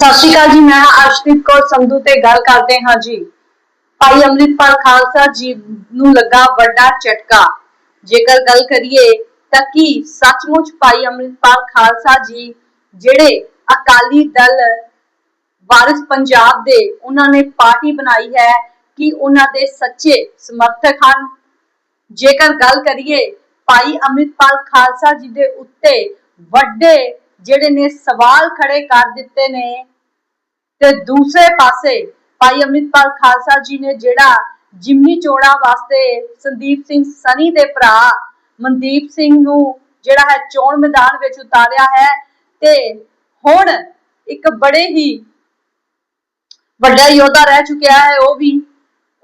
ਸਤਿ ਸ਼੍ਰੀ ਅਕਾਲ ਜੀ, ਮੈਂ ਅਰਸ਼ਦੀਪ ਕੌਰ ਸੰਧੂ ਤੇ ਗੱਲ ਕਰਦੇ ਹਾਂ ਜੀ। ਭਾਈ ਅੰਮ੍ਰਿਤਪਾਲ ਖਾਲਸਾ ਜੀ ਨੂੰ ਲੱਗਾ ਵੱਡਾ ਝਟਕਾ। ਜੇਕਰ ਗੱਲ ਕਰੀਏ ਤਾਂ ਕੀ ਸੱਚਮੁੱਚ ਭਾਈ ਅੰਮ੍ਰਿਤਪਾਲ ਖਾਲਸਾ ਜੀ ਜਿਹੜੇ ਅਕਾਲੀ ਦਲ ਵਾਰਿਸ ਪੰਜਾਬ ਦੇ ਉਹਨਾਂ ਨੇ ਪਾਰਟੀ ਬਣਾਈ ਹੈ, ਕਿ ਉਹਨਾਂ ਦੇ ਸੱਚੇ ਸਮਰਥਕ ਹਨ? ਜੇਕਰ ਗੱਲ ਕਰੀਏ ਭਾਈ ਅੰਮ੍ਰਿਤਪਾਲ ਖਾਲਸਾ ਜੀ ਦੇ ਉੱਤੇ ਵੱਡੇ ਜਿਹੜੇ ਨੇ ਸਵਾਲ ਖੜੇ ਕਰ ਦਿੱਤੇ ਨੇ ਤੇ ਦੂਸਰੇ ਪਾਸੇ ਭਾਈ ਅੰਮ੍ਰਿਤਪਾਲ ਖਾਲਸਾ ਜੀ ਨੇ ਜਿਹੜਾ ਜਿਮਨੀ ਚੋਣਾਂ ਵਾਸਤੇ ਸੰਦੀਪ ਸਿੰਘ ਸਨੀ ਦੇ ਭਰਾ ਮਨਦੀਪ ਸਿੰਘ ਨੂੰ ਜਿਹੜਾ ਹੈ ਚੋਣ ਮੈਦਾਨ ਵਿੱਚ ਉਤਾਰਿਆ ਹੈ ਤੇ ਹੁਣ ਇੱਕ ਬੜੇ ਹੀ ਵੱਡਾ ਯੋਧਾ ਰਹਿ ਚੁੱਕਿਆ ਹੈ ਉਹ ਵੀ।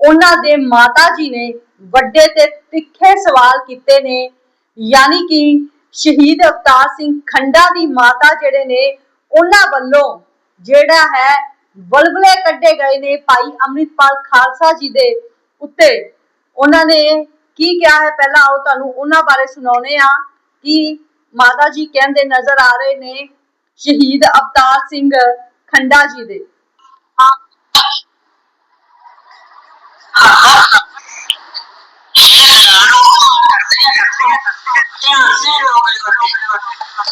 ਉਹਨਾਂ ਦੇ ਮਾਤਾ ਜੀ ਨੇ ਵੱਡੇ ਤੇ ਤਿੱਖੇ ਸਵਾਲ ਕੀਤੇ ਨੇ, ਯਾਨੀ ਕਿ ਸ਼ਹੀਦ ਅਵਤਾਰ ਸਿੰਘ ਖੰਡਾ ਦੀ ਮਾਤਾ ਜਿਹੜੇ ਨੇ, ਉਹਨਾਂ ਵੱਲੋਂ ਜਿਹੜਾ ਹੈ, ਬਲਬਲੇ ਕੱਢੇ ਗਏ ਨੇ ਭਾਈ ਅੰਮ੍ਰਿਤਪਾਲ ਖਾਲਸਾ ਜੀ ਦੇ ਉੱਤੇ। ਉਹਨਾਂ ਨੇ ਕੀ ਕਿਹਾ ਹੈ? ਪਹਿਲਾਂ ਆਓ ਤੁਹਾਨੂੰ ਉਹਨਾਂ ਬਾਰੇ ਸੁਣਾਉਨੇ ਆ ਕਿ ਮਾਤਾ ਜੀ ਕਹਿੰਦੇ ਨਜ਼ਰ ਆ ਰਹੇ ਨੇ ਸ਼ਹੀਦ ਅਵਤਾਰ ਸਿੰਘ ਖੰਡਾ ਜੀ ਦੇ।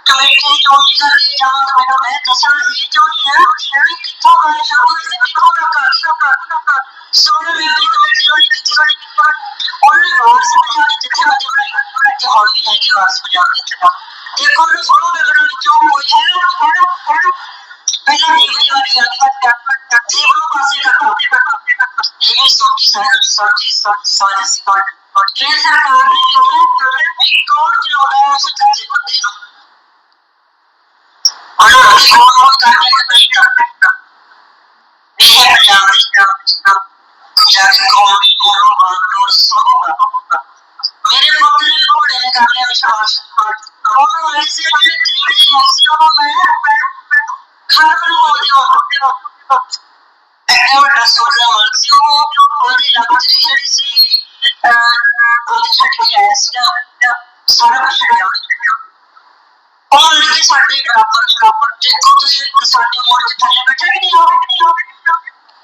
ਕਮੇਟੀ ਚੋਣੀ ਕਰਦੀ ਜਾਵਾਂ ਤਾਂ ਮੈਨੂੰ ਮੈਂ ਦੱਸਣਾ ਇਹ ਚੋਣੀ ਹੈ ਇਹ ਕਿੱਥੋਂ ਆਇਆ ਸ਼ਾਮ ਨੂੰ ਕਿੱਥੋਂ ਦਾ ਕਰ ਸੋਣਾ ਵੀ ਕਮੇਟੀ ਚੋਣੀ ਕਿੱਥੇ ਸਾਡੀ ਉਹਨੇ ਵਾਰਸ ਪੰਜਾਬ ਦੇ ਜਿੱਥੇ ਮਰਜ਼ੀ ਬਣਾਈ ਤੇ ਹੌਲੀ ਲੈ ਕੇ ਵਾਰਸ ਪੰਜਾਬ ਦੇ ਇੱਥੇ ਦੇਖੋ ਉਹਨੂੰ ਸੋਣਾ ਲੱਗਣ ਵਿੱਚੋਂ ਹੋਈ ਹੈ ਪਹਿਲਾਂ ਨਹੀਂ ਗਈ ਵਾਲੀ ਗੱਲ ਕਰ ਜੀਵਨ ਪਾਸੇ ਕਰਦਾ ਇਹ ਸੋਚੀ ਸਾਰੀ ਸੋਚੀ ਸਾਰੀ ਸਿਕਾਟ ਇਹ ਸਰਕਾਰ ਨੇ ਕਿਹਾ ਕਿ ਕੌਣ ਚਲਾਉਂਦਾ ਹੈ ਉਸ ਚੀਜ਼ ਬੰਦੇ ਨੂੰ ਨੂੰ ਫੋਨ ਕਰਕੇ ਨਹੀਂ ਕਰਦਾ ਇਹ ਪੰਜਾਬ ਦੀ ਜਾ ਕੇ ਕੌਣ ਵੀ ਕੋਲੋਂ ਬਾਹਰ ਸੋਗਾ ਮੇਰੇ ਪੁੱਤ ਨੇ ਘੋੜੇ ਨੇ ਕਰ ਲਿਆ ਵਿਸ਼ਵਾਸ ਉਹਨਾਂ ਵਾਲੀ ਸੇ ਜਿਹੜੇ ਤੀਰ ਦੀ ਐਸੀ ਉਹ ਮੈਂ ਖਾਣ ਨੂੰ ਬੋਲਦੇ ਹੋ ਐਡਾ ਵੱਡਾ ਸੋਚਦਾ ਮਰਜ਼ੀ ਉਹ ਉਹਦੀ ਲੱਤ ਜਿਹੜੀ ਸੀ ਉਹਦੀ ਛੱਡ ਕੇ ਆਇਆ ਸੀਗਾ ਸਾਰਾ ਕੁਝ ਛੱਡਿਆ ਉਹ ਲੜਕੀ ਸਾਡੇ ਬਰਾਬਰ ਬਰਾਬਰ ਦੇਖੋ ਤੁਸੀਂ ਸਾਡੇ ਮੋੜ ਤੇ ਥੱਲੇ ਬੈਠੇ ਕਿ ਨਹੀਂ ਹੋ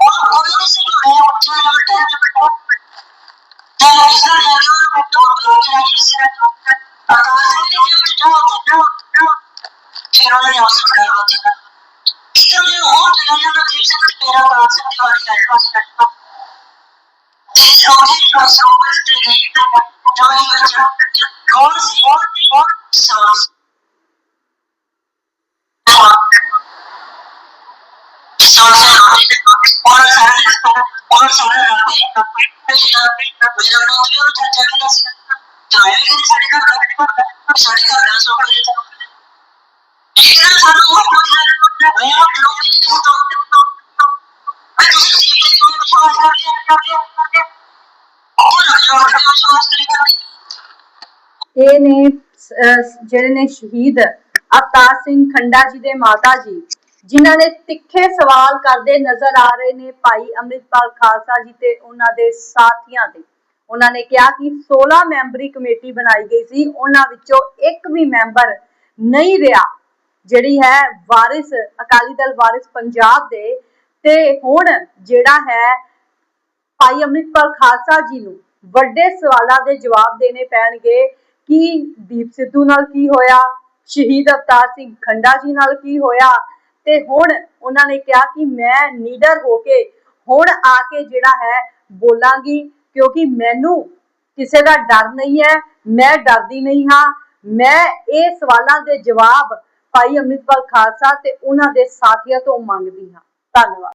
ਉਹ ਕੋਈ ਨਹੀਂ ਸੀ ਮੈਂ ਉੱਥੇ ਬੈਠਾ ਤਾਂ ਇਸ ਦਾ ਇਹ ਤੋਂ ਲੋਕ ਨਹੀਂ ਸੀ ਆਕਾਸ਼ ਦੇ ਵਿੱਚ ਜੋ ਫਿਰ ਉਹਨੇ ਉਸ ਕਰ ਦਿੱਤਾ इसलिए वो दुनिया में देख सकते मेरा बात से दिवाली का जिस औषधि का संपर्क गई जाने बचा कौन सी और सांस और सारा और सारा मेरा नौकरी चाचा की ना जाए कि साढ़े घर साढ़े घर ना सो कर देता लेकिन ਸਾਨੂੰ ਉਹ ਮੈਂ ਆਪ ਲੋਕ ਦੀ ਤੋਂ ਮੈਂ ਤੁਸੀਂ ਜੀ ਕੇ ਕੋਈ ਵਿਸ਼ਵਾਸ ਕਰ ਇਹ ਨੇ ਜਿਹੜੇ ਨੇ ਸ਼ਹੀਦ ਅਵਤਾਰ ਸਿੰਘ ਖੰਡਾ ਜੀ ਦੇ ਮਾਤਾ ਜੀ ਜਿਨ੍ਹਾਂ ਨੇ ਤਿੱਖੇ ਸਵਾਲ ਕਰਦੇ ਨਜ਼ਰ ਆ ਰਹੇ ਨੇ ਭਾਈ ਅੰਮ੍ਰਿਤਪਾਲ ਖਾਲਸਾ ਜੀ ਤੇ ਉਹਨਾਂ ਦੇ ਸਾਥੀਆਂ ਤੇ ਉਹਨਾਂ ਨੇ ਕਿਹਾ ਕਿ 16 ਮੈਂਬਰੀ ਕਮੇਟੀ ਬਣਾਈ ਗਈ ਸੀ। ਉਹਨਾਂ ਵਿੱਚੋਂ ਇੱਕ ਵੀ ਮੈਂਬਰ ਨਹੀਂ ਰਿਹਾ, ਜਿਹੜੀ ਹੈ ਵਾਰਿਸ, ਅਕਾਲੀ ਦਲ ਵਾਰਿਸ ਪੰਜਾਬ ਦੇ। ਤੇ ਹੁਣ ਜਿਹੜਾ ਹੈ ਭਾਈ ਅੰਮ੍ਰਿਤਪਾਲ ਖਾਲਸਾ ਜੀ ਨੂੰ ਵੱਡੇ ਸਵਾਲਾਂ ਦੇ ਜਵਾਬ ਦੇਣੇ ਪੈਣਗੇ ਕਿ ਦੀਪ ਸਿੱਧੂ ਨਾਲ ਕੀ ਹੋਇਆ, ਸ਼ਹੀਦ ਅਵਤਾਰ ਸਿੰਘ ਖੰਡਾ ਜੀ ਨਾਲ ਕੀ ਹੋਇਆ ਤੇ ਹੁਣ ਉਹਨਾਂ ਨੇ ਕਿਹਾ ਕਿ ਮੈਂ ਨੀਡਰ ਹੋ ਕੇ ਹੁਣ ਆ ਕੇ ਜਿਹੜਾ ਹੈ ਬੋਲਾਂਗੀ, ਕਿਉਂਕਿ ਮੈਨੂੰ ਕਿਸੇ ਦਾ ਡਰ ਨਹੀਂ ਹੈ, ਮੈਂ ਡਰਦੀ ਨਹੀਂ ਹਾਂ। ਮੈਂ ਇਹ ਸਵਾਲਾਂ ਦੇ ਜਵਾਬ ਭਾਈ ਅੰਮ੍ਰਿਤਪਾਲ ਖਾਲਸਾ ਤੇ ਉਹਨਾਂ ਦੇ ਸਾਥੀਆਂ ਤੋਂ ਮੰਗਦੀ ਹਾਂ। ਧੰਨਵਾਦ।